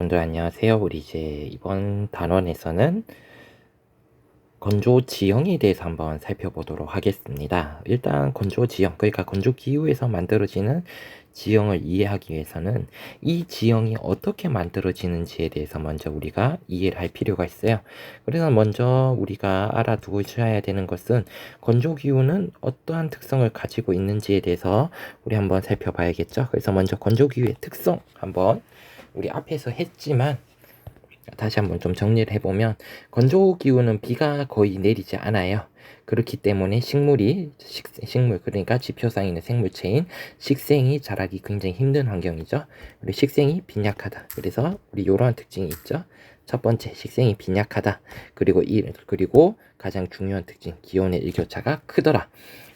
여러분들 안녕하세요. 우리 이제 이번 단원에서는 건조 지형에 대해서 한번 살펴보도록 하겠습니다. 일단 건조 지형, 그러니까 건조 기후에서 만들어지는 지형을 이해하기 위해서는 이 지형이 어떻게 만들어지는지에 대해서 먼저 우리가 이해를 할 필요가 있어요. 그래서 먼저 우리가 알아두고 있어야 되는 것은 건조 기후는 어떠한 특성을 가지고 있는지에 대해서 우리 한번 살펴봐야겠죠. 그래서 먼저 건조 기후의 특성 한번 우리 앞에서 했지만 다시 한번 좀 정리를 해보면 건조 기후는 비가 거의 내리지 않아요. 그렇기 때문에 식물이 식, 식물 그러니까 지표상 있는 생물체인 식생이 자라기 굉장히 힘든 환경이죠. 그리고 식생이 빈약하다. 그래서 우리 이러한 특징이 있죠. 첫 번째 식생이 빈약하다. 그리고 이 그리고 가장 중요한 특징 기온의 일교차가 크더라.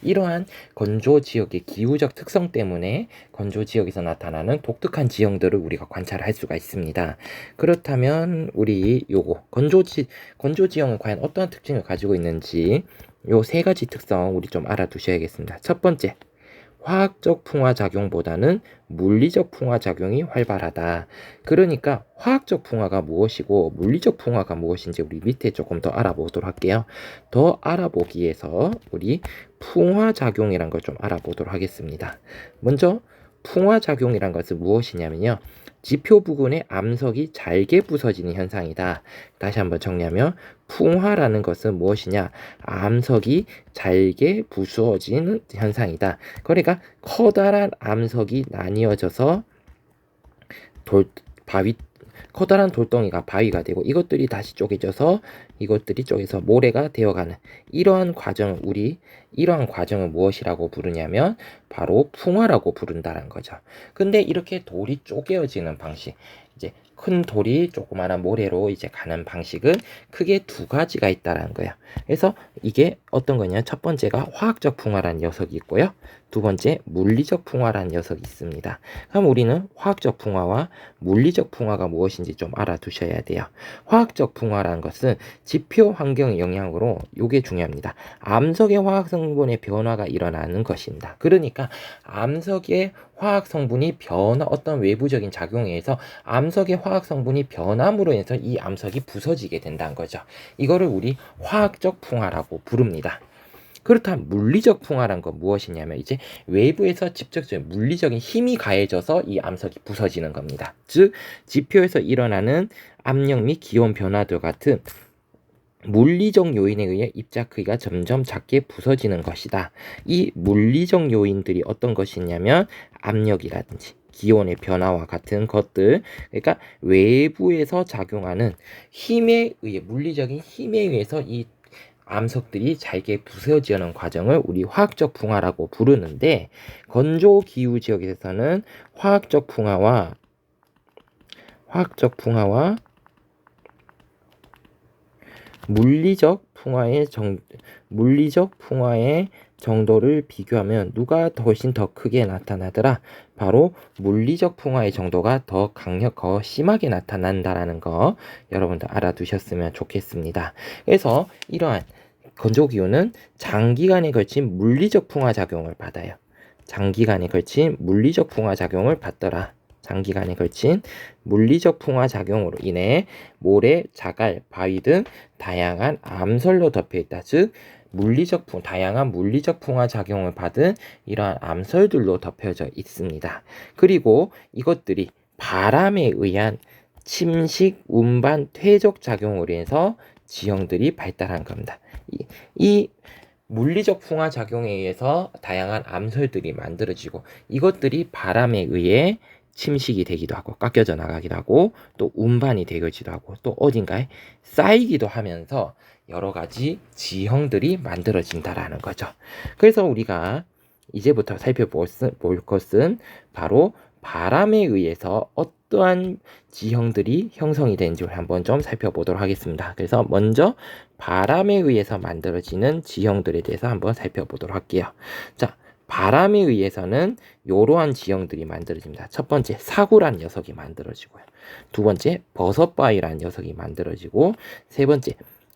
이러한 건조 지역의 기후적 특성 때문에 건조 지역에서 나타나는 독특한 지형들을 우리가 관찰할 수가 있습니다. 그렇다면 우리 요거 건조 지 건조 지형은 과연 어떠한 특징을 가지고 있는지 요 세 가지 특성 우리 좀 알아두셔야겠습니다. 첫 번째 화학적 풍화 작용보다는 물리적 풍화 작용이 활발하다. 그러니까 화학적 풍화가 무엇이고 물리적 풍화가 무엇인지 우리 밑에 조금 더 알아보도록 할게요. 더 알아보기 위해서 우리 풍화 작용이란 걸 좀 알아보도록 하겠습니다. 먼저 풍화 작용이란 것은 무엇이냐면요. 지표 부근의 암석이 잘게 부서지는 현상이다. 다시 한번 정리하면 풍화라는 것은 무엇이냐? 암석이 잘게 부서지는 현상이다. 그러니까 커다란 암석이 나뉘어져서 돌 바위 커다란 돌덩이가 바위가 되고 이것들이 다시 쪼개져서 이것들이 쪼개서 모래가 되어가는 이러한 과정을 우리 이러한 과정을 무엇이라고 부르냐면 바로 풍화라고 부른다는 거죠. 근데 이렇게 돌이 쪼개어지는 방식 이제 큰 돌이 조그마한 모래로 이제 가는 방식은 크게 두 가지가 있다라는 거예요. 그래서 이게 어떤 거냐? 첫 번째가 화학적 풍화라는 녀석이 있고요. 두 번째 물리적 풍화라는 녀석이 있습니다. 그럼 우리는 화학적 풍화와 물리적 풍화가 무엇인지 좀 알아두셔야 돼요. 화학적 풍화라는 것은 지표 환경의 영향으로 이게 중요합니다. 암석의 화학 성분의 변화가 일어나는 것입니다. 그러니까 암석의 화학 성분이 변화 어떤 외부적인 작용에 의해서 암석의 화학 성분이 변함으로 인해서 이 암석이 부서지게 된다는 거죠. 이거를 우리 화학적 풍화라고 부릅니다. 그렇다면 물리적 풍화란 건 무엇이냐면 이제 외부에서 직접적인 물리적인 힘이 가해져서 이 암석이 부서지는 겁니다. 즉 지표에서 일어나는 압력 및 기온 변화들 같은 물리적 요인에 의해 입자 크기가 점점 작게 부서지는 것이다. 이 물리적 요인들이 어떤 것이냐면 압력이라든지 기온의 변화와 같은 것들 그러니까 외부에서 작용하는 힘에 의해 물리적인 힘에 의해서 이 암석들이 잘게 부서지는 과정을 우리 화학적 풍화라고 부르는데 건조 기후 지역에서는 화학적 풍화와 화학적 풍화와 물리적 풍화의 정 물리적 풍화의 정도를 비교하면 누가 훨씬 더 크게 나타나더라? 바로 물리적 풍화의 정도가 더 강력, 더 심하게 나타난다라는 거 여러분들 알아두셨으면 좋겠습니다. 그래서 이러한 건조 기후는 장기간에 걸친 물리적 풍화 작용을 받아요. 장기간에 걸친 물리적 풍화 작용을 받더라. 장기간에 걸친 물리적 풍화 작용으로 인해 모래, 자갈, 바위 등 다양한 암설로 덮여 있다. 즉 물리적 풍 다양한 물리적 풍화 작용을 받은 이러한 암설들로 덮여져 있습니다. 그리고 이것들이 바람에 의한 침식, 운반, 퇴적 작용으로 인해서 지형들이 발달한 겁니다. 이, 이 물리적 풍화 작용에 의해서 다양한 암설들이 만들어지고 이것들이 바람에 의해 침식이 되기도 하고 깎여져 나가기도 하고 또 운반이 되기도 하고 또 어딘가에 쌓이기도 하면서 여러 가지 지형들이 만들어진다라는 거죠. 그래서 우리가 이제부터 살펴볼 것은 바로 바람에 의해서 어떠한 지형들이 형성이 되는지 한번 좀 살펴보도록 하겠습니다. 그래서 먼저 바람에 의해서 만들어지는 지형들에 대해서 한번 살펴보도록 할게요. 자, 바람에 의해서는 이러한 지형들이 만들어집니다. 첫 번째 사구란 녀석이 만들어지고요. 두 번째 버섯바위라는 녀석이 만들어지고 세 번째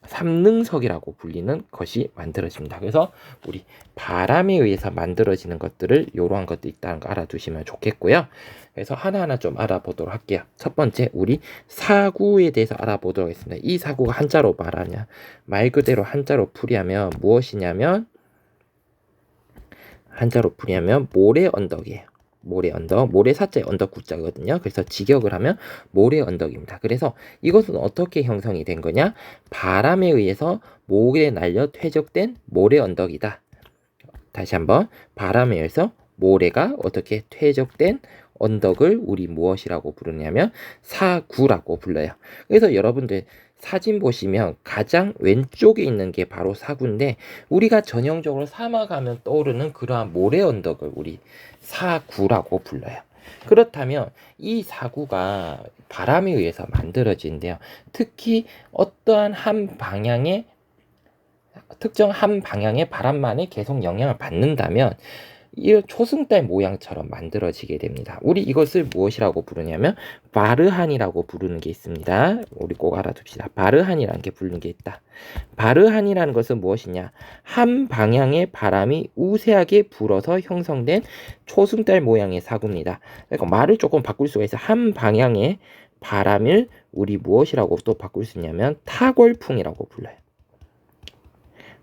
삼능석이라고 불리는 것이 만들어집니다. 그래서 우리 바람에 의해서 만들어지는 것들을 이러한 것도 있다는 거 알아두시면 좋겠고요. 그래서 하나하나 좀 알아보도록 할게요. 첫 번째, 우리 사구에 대해서 알아보도록 하겠습니다. 이 사구가 한자로 말하냐? 말 그대로 한자로 풀이하면 무엇이냐면 한자로 풀이하면 모래 언덕이에요. 모래 언덕, 모래 사자의 언덕 구자거든요. 그래서 직역을 하면 모래 언덕입니다. 그래서 이것은 어떻게 형성이 된 거냐? 바람에 의해서 모래 날려 퇴적된 모래 언덕이다. 다시 한번 바람에 의해서 모래가 어떻게 퇴적된 언덕을 우리 무엇이라고 부르냐면 사구라고 불러요. 그래서 여러분들 사진 보시면 가장 왼쪽에 있는 게 바로 사구인데 우리가 전형적으로 사막하면 떠오르는 그러한 모래 언덕을 우리 사구라고 불러요. 그렇다면 이 사구가 바람에 의해서 만들어진대요. 특히 어떠한 한 방향의 특정 한 방향의 바람만에 계속 영향을 받는다면 이 초승달 모양처럼 만들어지게 됩니다. 우리 이것을 무엇이라고 부르냐면 바르한이라고 부르는 게 있습니다. 우리 꼭 알아둡시다. 바르한이라는 게 부르는 게 있다. 바르한이라는 것은 무엇이냐? 한 방향의 바람이 우세하게 불어서 형성된 초승달 모양의 사구입니다. 그러니까 말을 조금 바꿀 수가 있어. 한 방향의 바람을 우리 무엇이라고 또 바꿀 수 있냐면 타골풍이라고 불러요.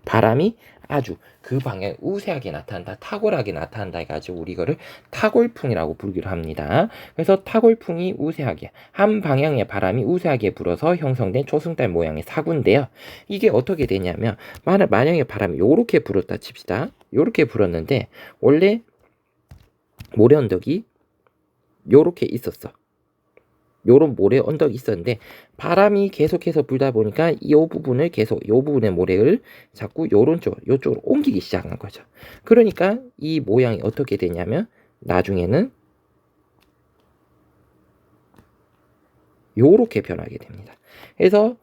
바람이 아주 그 방향 우세하게 나타난다, 탁월하게 나타난다 해가지고 우리 이거를 타골풍이라고 부르기로 합니다. 그래서 타골풍이 우세하게 한 방향의 바람이 우세하게 불어서 형성된 초승달 모양의 사구인데요. 이게 어떻게 되냐면 만약에 바람이 요렇게 불었다 칩시다. 요렇게 불었는데 원래 모래 언덕이 요렇게 있었어. 요런 모래 언덕이 있었는데 바람이 계속해서 불다 보니까 이 부분을 계속 요 부분의 모래를 자꾸 요런 쪽 요쪽으로 옮기기 시작한 거죠. 그러니까 이 모양이 어떻게 되냐면 나중에는 요렇게 변하게 됩니다. 그래서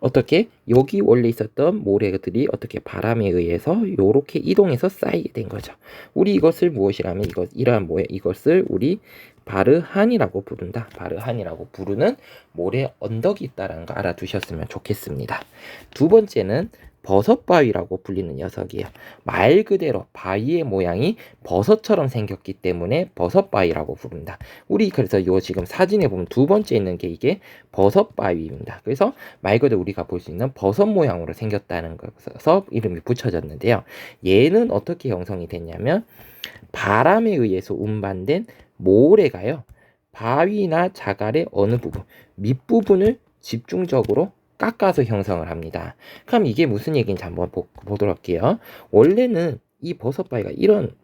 어떻게 여기 원래 있었던 모래들이 어떻게 바람에 의해서 요렇게 이동해서 쌓이게 된 거죠. 우리 이것을 무엇이라면 이것 이러한 모양 이것을 우리 바르한이라고 부른다. 바르한이라고 부르는 모래 언덕이 있다라는 거 알아두셨으면 좋겠습니다. 두 번째는 버섯바위라고 불리는 녀석이에요. 말 그대로 바위의 모양이 버섯처럼 생겼기 때문에 버섯바위라고 부른다. 우리 그래서 요 지금 사진에 보면 두 번째 있는 게 이게 버섯바위입니다. 그래서 말 그대로 우리가 볼 수 있는 버섯 모양으로 생겼다는 것에서 이름이 붙여졌는데요. 얘는 어떻게 형성이 됐냐면 바람에 의해서 운반된 모래가요. 바위나 자갈의 어느 부분, 밑부분을 집중적으로 깎아서 형성을 합니다. 그럼 이게 무슨 얘기인지 한번 보, 도록 할게요. 원래는 이 버섯 바위가 이런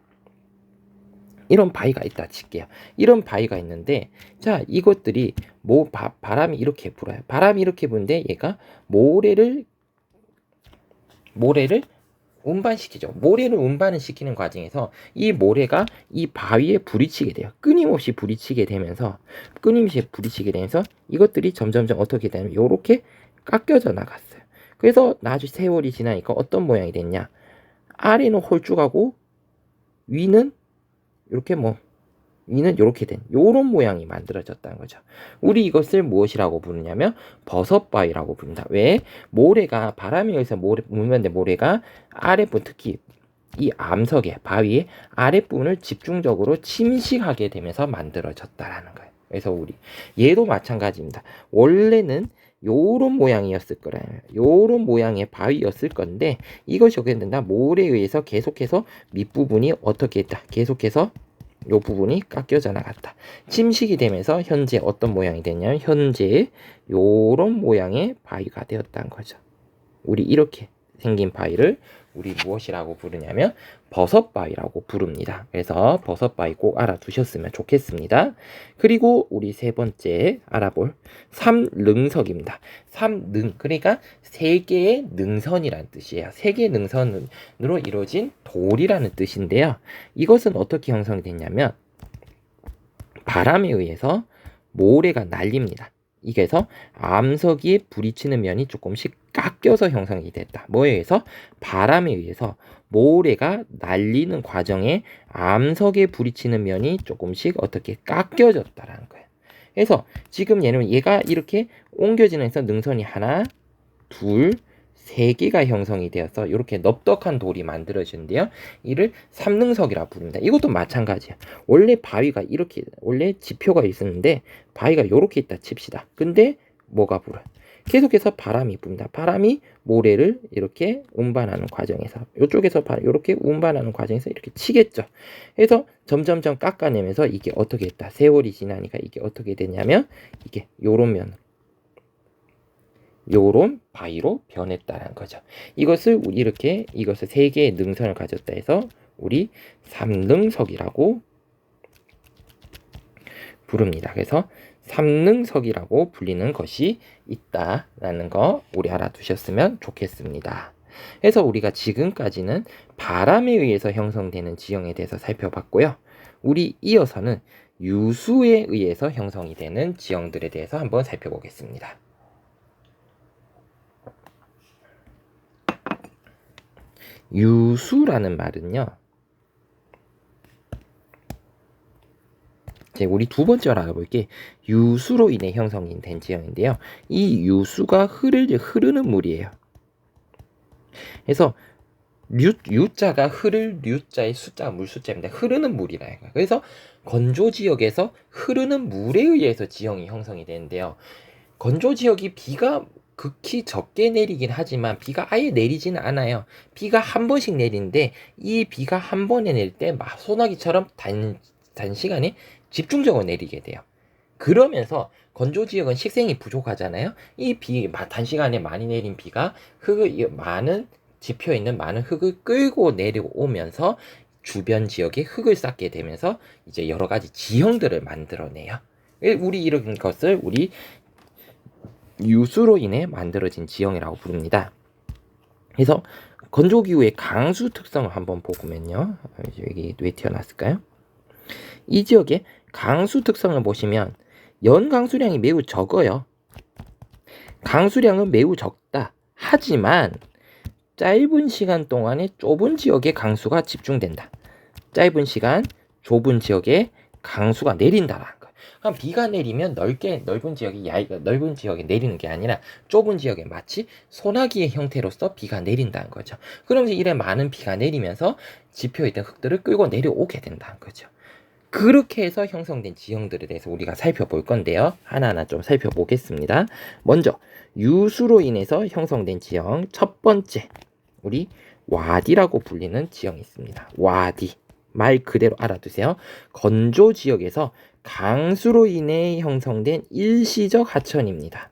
이런 바위가 있다 칠게요. 이런 바위가 있는데 자 이것들이 뭐 바, 바람이 이렇게 불어요. 바람이 이렇게 부는데 얘가 모래를 모래를 운반시키죠. 모래를 운반을 시키는 과정에서 이 모래가 이 바위에 부딪히게 돼요. 끊임없이 부딪히게 되면서 끊임없이 부딪히게 되면서 이것들이 점점점 어떻게 되냐면 이렇게 깎여져 나갔어요. 그래서 나중 세월이 지나니까 어떤 모양이 됐냐? 아래는 홀쭉하고 위는 이렇게 뭐 위는 이렇게 된 요런 모양이 만들어졌다는 거죠. 우리 이것을 무엇이라고 부르냐면 버섯바위라고 부른다. 왜? 모래가 바람에 의해서 모래 물면된 모래가 아랫부분 특히 이 암석의 바위의 아랫부분을 집중적으로 침식하게 되면서 만들어졌다라는 거예요. 그래서 우리 얘도 마찬가지입니다. 원래는 요런 모양이었을 거라요. 요런 모양의 바위였을 건데 이것이 어떻게 된다? 모래에 의해서 계속해서 밑부분이 어떻게 했다? 계속해서 요 부분이 깎여져 나갔다. 침식이 되면서 현재 어떤 모양이 됐냐면 현재 요런 모양의 바위가 되었다는 거죠. 우리 이렇게 생긴 바위를 우리 무엇이라고 부르냐면 버섯바위라고 부릅니다. 그래서 버섯바위 꼭 알아두셨으면 좋겠습니다. 그리고 우리 세 번째 알아볼 삼능석입니다. 삼능 그러니까 세 개의 능선이란 뜻이에요. 세 개의 능선으로 이루어진 돌이라는 뜻인데요. 이것은 어떻게 형성이 됐냐면 바람에 의해서 모래가 날립니다. 이게서 암석이 부딪히는 면이 조금씩 깎여서 형성이 됐다. 뭐에 의해서? 바람에 의해서 모래가 날리는 과정에 암석에 부딪히는 면이 조금씩 어떻게 깎여졌다라는 거예요. 그래서 지금 얘는 얘가 이렇게 옮겨지면서 능선이 하나, 둘, 세 개가 형성이 되어서 이렇게 넓적한 돌이 만들어지는데요. 이를 삼능석이라 부릅니다. 이것도 마찬가지야. 원래 바위가 이렇게 원래 지표가 있었는데 바위가 이렇게 있다 칩시다. 근데 뭐가 불어? 계속해서 바람이 붑니다. 바람이 모래를 이렇게 운반하는 과정에서 이쪽에서 이렇게 운반하는 과정에서 이렇게 치겠죠. 그래서 점점점 깎아내면서 이게 어떻게 했다. 세월이 지나니까 이게 어떻게 되냐면 이게 요런 면 요런 바위로 변했다는 거죠. 이것을 이렇게 이것을 세 개의 능선을 가졌다 해서 우리 삼능석이라고 부릅니다. 그래서 삼능석이라고 불리는 것이 있다라는 거 우리 알아두셨으면 좋겠습니다. 그래서 우리가 지금까지는 바람에 의해서 형성되는 지형에 대해서 살펴봤고요. 우리 이어서는 유수에 의해서 형성이 되는 지형들에 대해서 한번 살펴보겠습니다. 유수라는 말은요. 이제 우리 두 번째로 알아볼게 유수로 인해 형성이 된 지형인데요. 이 유수가 흐를 흐르는 물이에요. 그래서 류, 유자가 흐를 류자의 숫자가 물 숫자입니다. 흐르는 물이라는 거예요. 그래서 건조 지역에서 흐르는 물에 의해서 지형이 형성이 되는데요. 건조 지역이 비가 극히 적게 내리긴 하지만 비가 아예 내리지는 않아요. 비가 한 번씩 내리는데 이 비가 한 번에 내릴 때 소나기처럼 단, 단시간에 집중적으로 내리게 돼요. 그러면서 건조 지역은 식생이 부족하잖아요. 이 비, 단시간에 많이 내린 비가 흙을, 많은 지표에 있는 많은 흙을 끌고 내려오면서 주변 지역에 흙을 쌓게 되면서 이제 여러 가지 지형들을 만들어내요. 우리 이런 것을 우리 유수로 인해 만들어진 지형이라고 부릅니다. 그래서 건조기후의 강수 특성을 한번 보면요. 여기 왜 튀어났을까요? 이 지역의 강수 특성을 보시면 연 강수량이 매우 적어요. 강수량은 매우 적다. 하지만 짧은 시간 동안에 좁은 지역에 강수가 집중된다. 짧은 시간, 좁은 지역에 강수가 내린다라는 거예요. 그럼 비가 내리면 넓게 넓은 지역이 얇 넓은 지역에 내리는 게 아니라 좁은 지역에 마치 소나기의 형태로서 비가 내린다는 거죠. 그러면서 이래 많은 비가 내리면서 지표에 있던 흙들을 끌고 내려오게 된다는 거죠. 그렇게 해서 형성된 지형들에 대해서 우리가 살펴볼 건데요. 하나하나 좀 살펴보겠습니다. 먼저 유수로 인해서 형성된 지형 첫 번째 우리 와디라고 불리는 지형이 있습니다. 와디 말 그대로 알아두세요. 건조 지역에서 강수로 인해 형성된 일시적 하천입니다.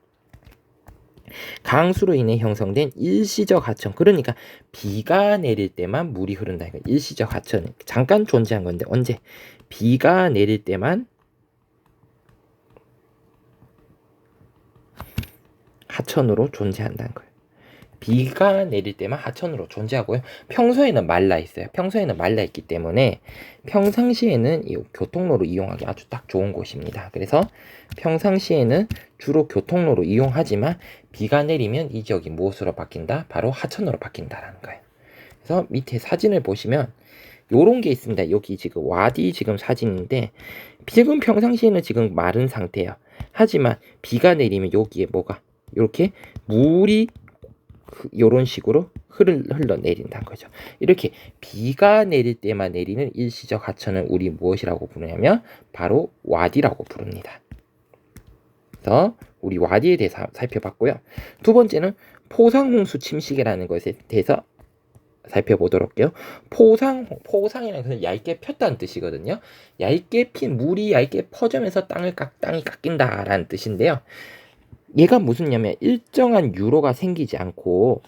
강수로 인해 형성된 일시적 하천. 그러니까 비가 내릴 때만 물이 흐른다. 일시적 하천. 잠깐 존재한 건데 언제? 비가 내릴 때만 하천으로 존재한다는 거예요. 비가 내릴 때만 하천으로 존재하고요. 평소에는 말라 있어요. 평소에는 말라 있기 때문에 평상시에는 이 교통로로 이용하기 아주 딱 좋은 곳입니다. 그래서 평상시에는 주로 교통로로 이용하지만 비가 내리면 이 지역이 무엇으로 바뀐다? 바로 하천으로 바뀐다라는 거예요. 그래서 밑에 사진을 보시면 요런 게 있습니다. 여기 지금 와디 지금 사진인데 지금 평상시에는 지금 마른 상태예요. 하지만 비가 내리면 여기에 뭐가 이렇게 물이 이런 식으로 흘러, 흘러내린다는 거죠. 이렇게 비가 내릴 때만 내리는 일시적 하천은 우리 무엇이라고 부르냐면 바로 와디라고 부릅니다. 그래서 우리 와디에 대해서 살펴봤고요. 두 번째는 포상홍수 침식이라는 것에 대해서 살펴보도록 할게요. 포상, 포상이라는 것은 얇게 폈다는 뜻이거든요. 얇게 핀 물이 얇게 퍼지면서 땅을 깎, 땅이 깎인다라는 뜻인데요. 얘가 무슨 냐면 일정한 유로가 생기지 않고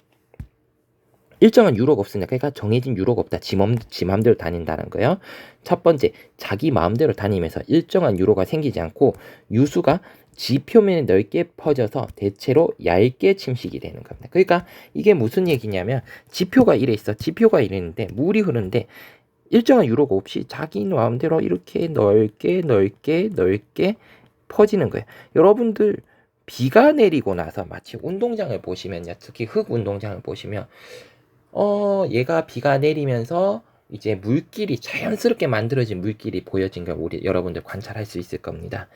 일정한 유로가 없으니까 그러니까 정해진 유로가 없다. 지 마음대로 다닌다는 거예요. 첫 번째, 자기 마음대로 다니면서 일정한 유로가 생기지 않고 유수가 지 표면에 넓게 퍼져서 대체로 얇게 침식이 되는 겁니다. 그러니까 이게 무슨 얘기냐면 지표가 이래 있어. 지표가 이랬는데 물이 흐르는데 일정한 유로가 없이 자기 마음대로 이렇게 넓게 넓게 넓게 퍼지는 거예요. 여러분들 비가 내리고 나서 마치 운동장을 보시면요. 특히 흙 운동장을 보시면 어 얘가 비가 내리면서 이제 물길이 자연스럽게 만들어진 물길이 보여진 걸 우리 여러분들 관찰할 수 있을 겁니다.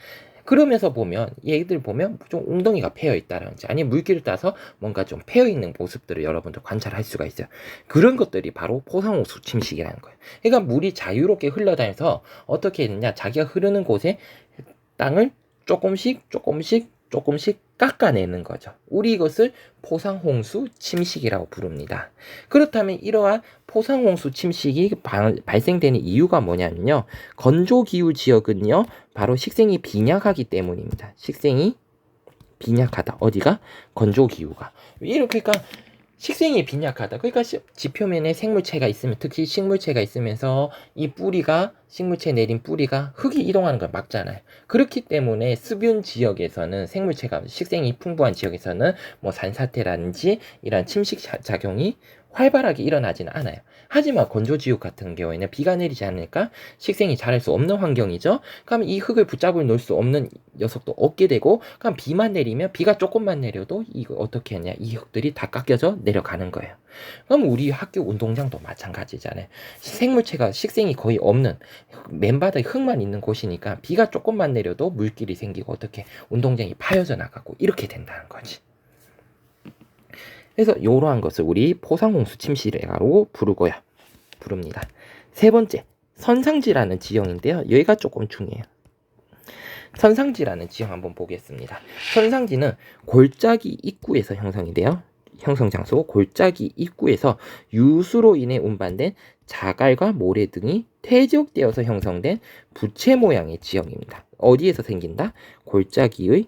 그러면서 보면 얘들 보면 좀 웅덩이가 패여 있다든지 아니면 물기를 따서 뭔가 좀 패여 있는 모습들을 여러분들 관찰할 수가 있어요. 그런 것들이 바로 포상호수 침식이라는 거예요. 그러니까 물이 자유롭게 흘러다녀서 어떻게 되느냐 자기가 흐르는 곳에 땅을 조금씩 조금씩 조금씩 깎아내는 거죠. 우리 이것을 포상홍수 침식이라고 부릅니다. 그렇다면 이러한 포상홍수 침식이 발- 발생되는 이유가 뭐냐면요. 건조기후 지역은요, 바로 식생이 빈약하기 때문입니다. 식생이 빈약하다. 어디가? 건조기후가. 이렇게 그러니까 식생이 빈약하다. 그러니까 시- 지표면에 생물체가 있으면 특히 식물체가 있으면서 이 뿌리가 식물체 내린 뿌리가 흙이 이동하는 걸 막잖아요. 그렇기 때문에 수변 지역에서는 생물체가 식생이 풍부한 지역에서는 뭐 산사태라든지 이런 침식 자- 작용이 활발하게 일어나지는 않아요. 하지만 건조지역 같은 경우에는 비가 내리지 않으니까 식생이 자랄 수 없는 환경이죠. 그럼 이 흙을 붙잡을 놓을 수 없는 녀석도 없게 되고, 그럼 비만 내리면 비가 조금만 내려도 이거 어떻게 하냐? 이 흙들이 다 깎여져 내려가는 거예요. 그럼 우리 학교 운동장도 마찬가지잖아요. 생물체가 식생이 거의 없는 맨바닥에 흙만 있는 곳이니까 비가 조금만 내려도 물길이 생기고 어떻게 운동장이 파여져 나가고 이렇게 된다는 거지. 그래서 이러한 것을 우리 포상홍수 침실이라고 부르고요. 부릅니다. 세 번째, 선상지라는 지형인데요. 여기가 조금 중요해요. 선상지라는 지형 한번 보겠습니다. 선상지는 골짜기 입구에서 형성이 돼요. 형성 장소 골짜기 입구에서 유수로 인해 운반된 자갈과 모래 등이 퇴적되어서 형성된 부채 모양의 지형입니다. 어디에서 생긴다? 골짜기의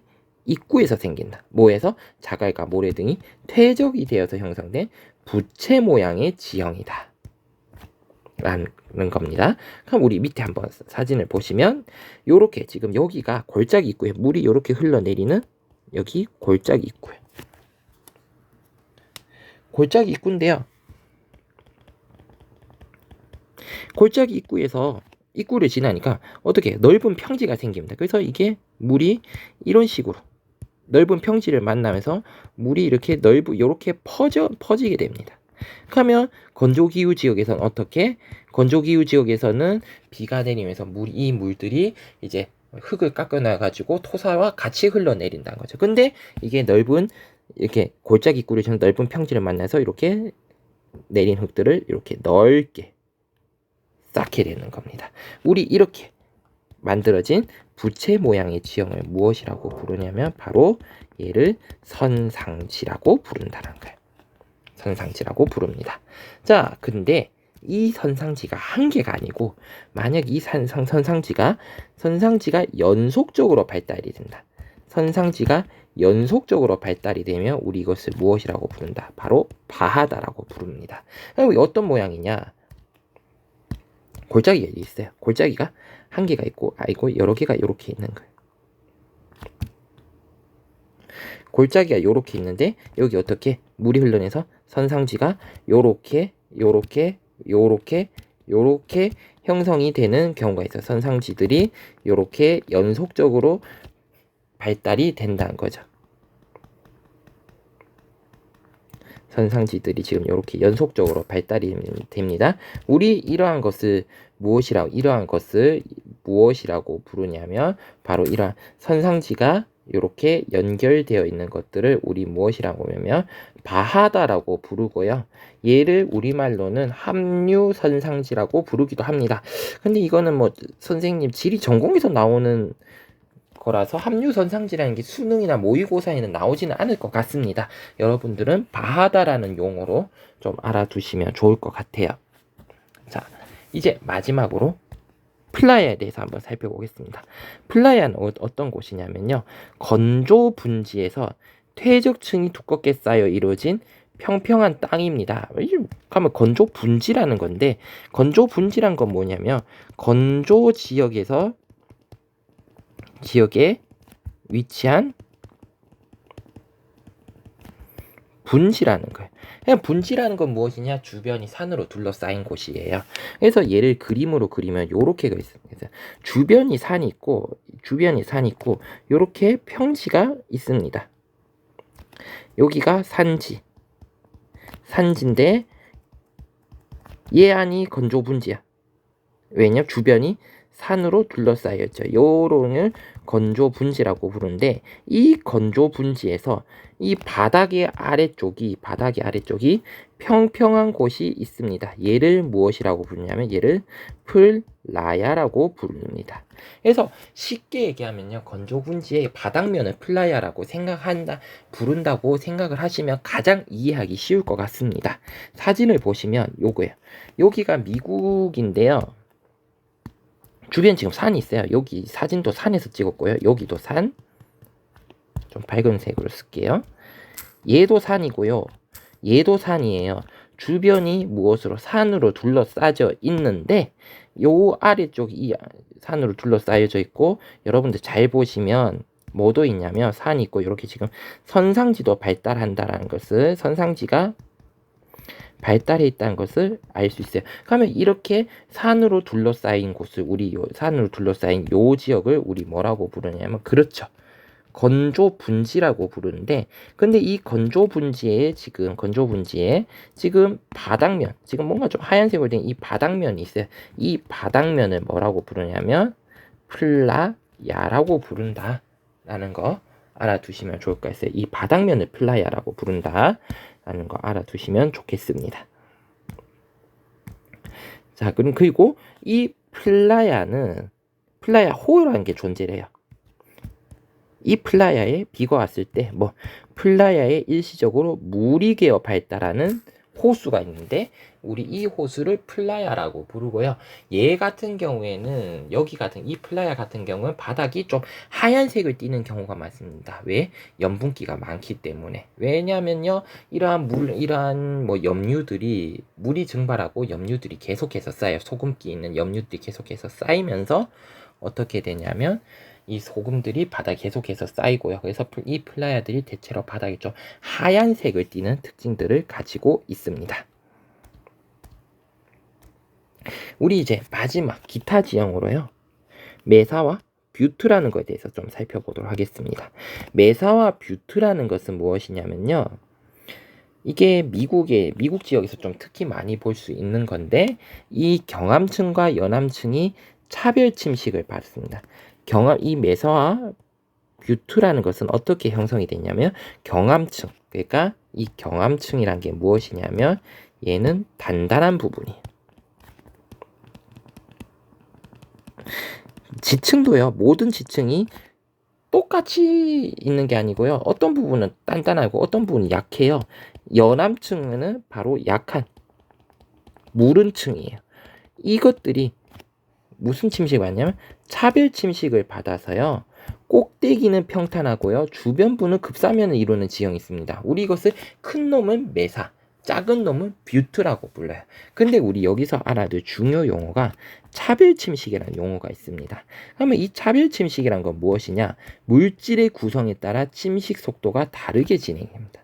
입구에서 생긴다. 뭐에서? 자갈과 모래 등이 퇴적이 되어서 형성된 부채 모양의 지형이다. 라는 겁니다. 그럼 우리 밑에 한번 사진을 보시면 요렇게 지금 여기가 골짜기 입구에 물이 요렇게 흘러내리는 여기 골짜기 입구에 골짜기 입구인데요. 골짜기 입구에서 입구를 지나니까 어떻게 넓은 평지가 생깁니다. 그래서 이게 물이 이런 식으로 넓은 평지를 만나면서 물이 이렇게 넓고 이렇게 퍼져 퍼지게 됩니다. 그러면 건조기후 지역에서는 어떻게? 건조기후 지역에서는 비가 내리면서 물, 이 물들이 이제 흙을 깎아놔 가지고 토사와 같이 흘러내린다는 거죠. 근데 이게 넓은 이렇게 골짜기 꿀을 지는 넓은 평지를 만나서 이렇게 내린 흙들을 이렇게 넓게 쌓게 되는 겁니다. 우리 이렇게 만들어진 부채 모양의 지형을 무엇이라고 부르냐면 바로 얘를 선상지라고 부른다는 거예요. 선상지라고 부릅니다. 자, 근데 이 선상지가 한 개가 아니고 만약 이 산상 선상지가 선상지가 연속적으로 발달이 된다. 선상지가 연속적으로 발달이 되면 우리 이것을 무엇이라고 부른다? 바로 바하다라고 부릅니다. 그럼 어떤 모양이냐? 골짜기가 있어요. 골짜기가 한 개가 있고 아이고 여러 개가 이렇게 있는 거예요. 골짜기가 이렇게 있는데 여기 어떻게 물이 흘러내서 선상지가 요렇게 형성이 되는 경우가 있어요. 선상지들이 요렇게 연속적으로 발달이 된다는 거죠. 선상지들이 지금 이렇게 연속적으로 발달이 됩니다. 우리 이러한 것을 무엇이라고 이러한 것을 무엇이라고 부르냐면 바로 이러한 선상지가 이렇게 연결되어 있는 것들을 우리 무엇이라고 하면 바하다라고 부르고요. 얘를 우리말로는 합류 선상지라고 부르기도 합니다. 근데 이거는 뭐 선생님 지리 전공에서 나오는 거라서 합류 선 상지라는 게 수능이나 모의고사에는 나오지는 않을 것 같습니다. 여러분들은 바하다라는 용어로 좀 알아두시면 좋을 것 같아요. 자, 이제 마지막으로 플라야에 대해서 한번 살펴보겠습니다. 플라야는 어, 어떤 곳이냐면요. 건조 분지에서 퇴적층이 두껍게 쌓여 이루어진 평평한 땅입니다. 가면 건조 분지라는 건데 건조 분지란 건 뭐냐면 건조 지역에서 지역에 위치한 분지라는 거예요. 그냥 분지라는 건 무엇이냐? 주변이 산으로 둘러싸인 곳이에요. 그래서 얘를 그림으로 그리면 이렇게 있습니다. 주변이 산이 있고 주변이 산이 있고 이렇게 평지가 있습니다. 여기가 산지. 산지인데 얘 안이 건조 분지야. 왜냐? 주변이 산으로 둘러싸여 있죠. 요런을 건조 분지라고 부르는데 이 건조 분지에서 이 바닥의 아래쪽이 바닥의 아래쪽이 평평한 곳이 있습니다. 얘를 무엇이라고 부르냐면 얘를 플라야라고 부릅니다. 그래서 쉽게 얘기하면요. 건조 분지의 바닥면을 플라야라고 생각한다 부른다고 생각을 하시면 가장 이해하기 쉬울 것 같습니다. 사진을 보시면 요거예요. 여기가 미국인데요. 주변 지금 산이 있어요. 여기 사진도 산에서 찍었고요. 여기도 산. 좀 밝은 색으로 쓸게요. 얘도 산이고요. 얘도 산이에요. 주변이 무엇으로 산으로 둘러싸져 있는데 요 아래쪽이 이 산으로 둘러싸여져 있고 여러분들 잘 보시면 뭐도 있냐면 산이 있고 이렇게 지금 선상지도 발달한다라는 것을 선상지가 발달해 있다는 것을 알 수 있어요. 그러면 이렇게 산으로 둘러싸인 곳을 우리 요 산으로 둘러싸인 요 지역을 우리 뭐라고 부르냐면 그렇죠. 건조 분지라고 부르는데 근데 이 건조 분지에 지금 건조 분지에 지금 바닥면 지금 뭔가 좀 하얀색으로 된 이 바닥면이 있어요. 이 바닥면을 뭐라고 부르냐면 플라야라고 부른다라는 거 알아두시면 좋을 것 같아요. 이 바닥면을 플라야라고 부른다 라는 거 알아두시면 좋겠습니다. 자, 그럼 그리고 이 플라야는 플라야 호라는 게 존재해요. 이 플라야에 비가 왔을 때 뭐 플라야에 일시적으로 물이 개어 발달하는 호수가 있는데 우리 이 호수를 플라야라고 부르고요. 얘 같은 경우에는 여기 같은 이 플라야 같은 경우는 바닥이 좀 하얀색을 띠는 경우가 많습니다. 왜? 염분기가 많기 때문에. 왜냐면요. 이러한 물 이러한 뭐 염류들이 물이 증발하고 염류들이 계속해서 쌓여 소금기 있는 염류들이 계속해서 쌓이면서 어떻게 되냐면 이 소금들이 바닥에 계속해서 쌓이고요. 그래서 이 플라야들이 대체로 바닥에 좀 하얀색을 띠는 특징들을 가지고 있습니다. 우리 이제 마지막 기타 지형으로요. 메사와 뷰트라는 것에 대해서 좀 살펴보도록 하겠습니다. 메사와 뷰트라는 것은 무엇이냐면요. 이게 미국의 미국 지역에서 좀 특히 많이 볼 수 있는 건데 이 경암층과 연암층이 차별 침식을 받습니다. 경암 이 메서와 뷰트라는 것은 어떻게 형성이 됐냐면 경암층 그러니까 이 경암층이란 게 무엇이냐면 얘는 단단한 부분이 지층도요 모든 지층이 똑같이 있는 게 아니고요. 어떤 부분은 단단하고 어떤 부분은 약해요. 연암층은 바로 약한 무른 층이에요. 이것들이 무슨 침식이 왔냐면 차별 침식을 받아서요. 꼭대기는 평탄하고요. 주변부는 급사면을 이루는 지형이 있습니다. 우리 이것을 큰 놈은 메사, 작은 놈은 뷰트라고 불러요. 근데 우리 여기서 알아둘 중요 용어가 차별 침식이라는 용어가 있습니다. 그러면 이 차별 침식이란 건 무엇이냐? 물질의 구성에 따라 침식 속도가 다르게 진행됩니다.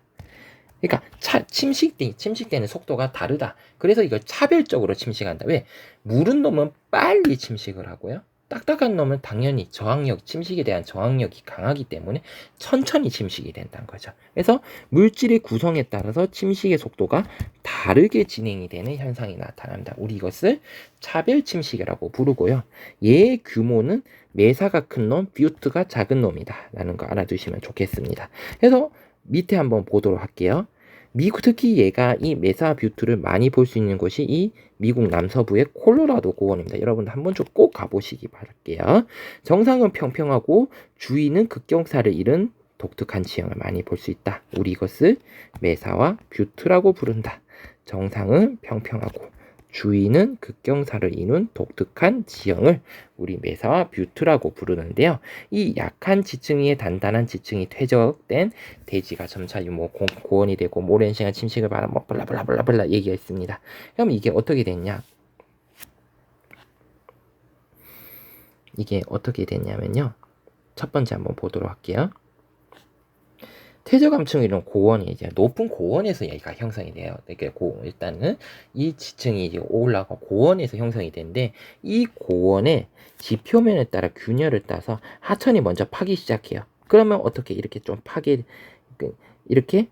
그러니까 차, 침식되, 침식되는 속도가 다르다. 그래서 이걸 차별적으로 침식한다. 왜? 물은 놈은 빨리 침식을 하고요. 딱딱한 놈은 당연히 저항력, 침식에 대한 저항력이 강하기 때문에 천천히 침식이 된다는 거죠. 그래서 물질의 구성에 따라서 침식의 속도가 다르게 진행이 되는 현상이 나타납니다. 우리 이것을 차별 침식이라고 부르고요. 얘의 규모는 메사가 큰 놈, 뷰트가 작은 놈이다. 라는 거 알아두시면 좋겠습니다. 그래서 밑에 한번 보도록 할게요. 미국 특히 얘가 이 메사 뷰트를 많이 볼 수 있는 곳이 이 미국 남서부의 콜로라도 고원입니다. 여러분 한번 좀꼭 가보시기 바랄게요. 정상은 평평하고 주위는 극경사를 잃은 독특한 지형을 많이 볼 수 있다. 우리 이것을 메사와 뷰트라고 부른다. 정상은 평평하고 주위는 극경사를 이룬 독특한 지형을 우리 메사와 뷰트라고 부르는데요. 이 약한 지층 위에 단단한 지층이 퇴적된 대지가 점차 뭐 고원이 되고 오랜 시간 침식을 받아 뭐 블라블라블라블라 얘기가 있습니다. 그럼 이게 어떻게 됐냐? 이게 어떻게 됐냐면요. 첫 번째 한번 보도록 할게요. 퇴저감층 이런 고원이 이제 높은 고원에서 얘가 형성이 돼요. 그러니까 고, 일단은 이 지층이 이제 올라가 고원에서 형성이 되는데 이 고원의 지표면에 따라 균열을 따서 하천이 먼저 파기 시작해요. 그러면 어떻게 이렇게 좀 파기 그, 이렇게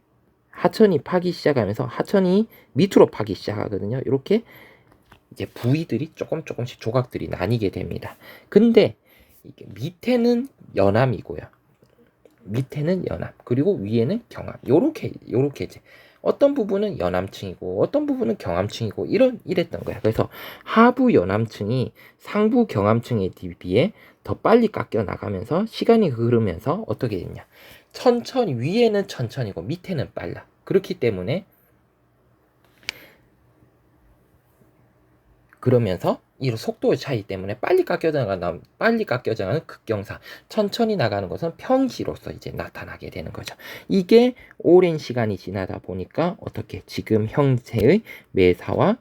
하천이 파기 시작하면서 하천이 밑으로 파기 시작하거든요. 이렇게 이제 부위들이 조금 조금씩 조각들이 나뉘게 됩니다. 근데 이게 밑에는 연암이고요. 밑에는 연암 그리고 위에는 경암 요렇게 요렇게 이제 어떤 부분은 연암층이고 어떤 부분은 경암층이고 이런 이랬던 거야. 그래서 하부 연암층이 상부 경암층에 비해 더 빨리 깎여 나가면서 시간이 흐르면서 어떻게 됐냐? 천천히 위에는 천천히고 밑에는 빨라. 그렇기 때문에 그러면서 이 속도의 차이 때문에 빨리 깎여져 나가는 빨리 깎여져 가는 극경사, 천천히 나가는 것은 평시로서 이제 나타나게 되는 거죠. 이게 오랜 시간이 지나다 보니까 어떻게 지금 형태의 메사와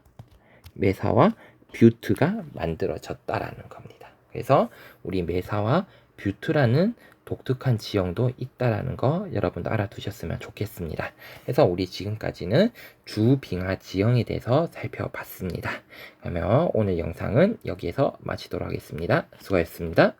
메사와 뷰트가 만들어졌다라는 겁니다. 그래서 우리 메사와 뷰트라는 독특한 지형도 있다라는 거 여러분도 알아두셨으면 좋겠습니다. 그래서 우리 지금까지는 주빙하 지형에 대해서 살펴봤습니다. 그러면 오늘 영상은 여기에서 마치도록 하겠습니다. 수고하셨습니다.